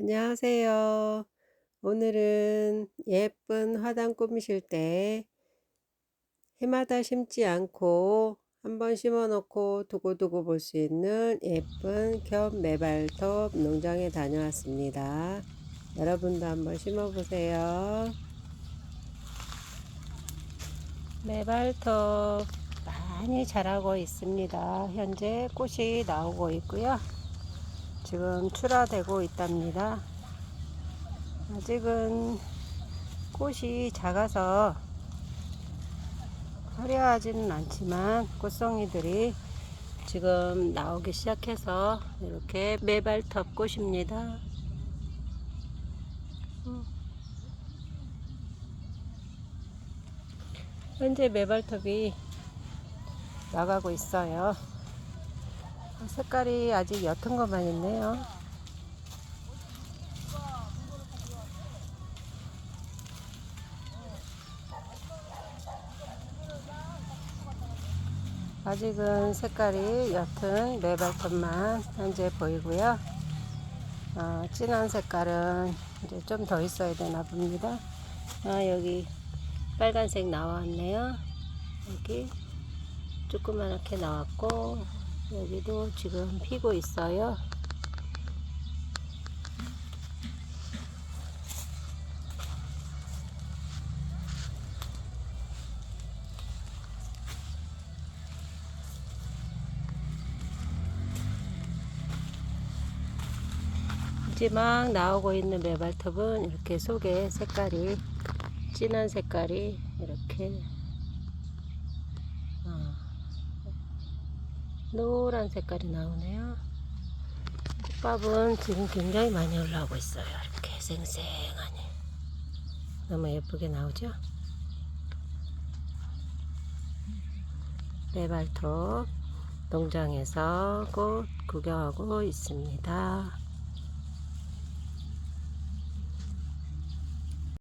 안녕하세요. 오늘은 예쁜 화단 꾸미실 때 해마다 심지 않고 한번 심어 놓고 두고두고 볼 수 있는 예쁜 겹 매발톱 농장에 다녀왔습니다. 여러분도 한번 심어 보세요. 매발톱 많이 자라고 있습니다. 현재 꽃이 나오고 있고요. 지금 출하되고 있답니다. 아직은 꽃이 작아서 화려하지는 않지만 꽃송이들이 지금 나오기 시작해서 이렇게 매발톱 꽃입니다. 현재 매발톱이 나가고 있어요. 색깔이 아직 옅은 것만 있네요. 아직은 색깔이 옅은 매발톱만 현재 보이고요. 어, 진한 색깔은 이제 좀 더 있어야 되나 봅니다. 아, 여기 빨간색 나왔네요. 여기 조그맣게 나왔고 여기도 지금 피고 있어요. 이제 막 나오고 있는 매발톱은 이렇게 속에 색깔이 진한 색깔이 이렇게 어, 노란 색깔이 나오네요. 꽃밥은 지금 굉장히 많이 올라오고 있어요. 이렇게 생생하니 너무 예쁘게 나오죠? 매발톱 농장에서 꽃 구경하고 있습니다.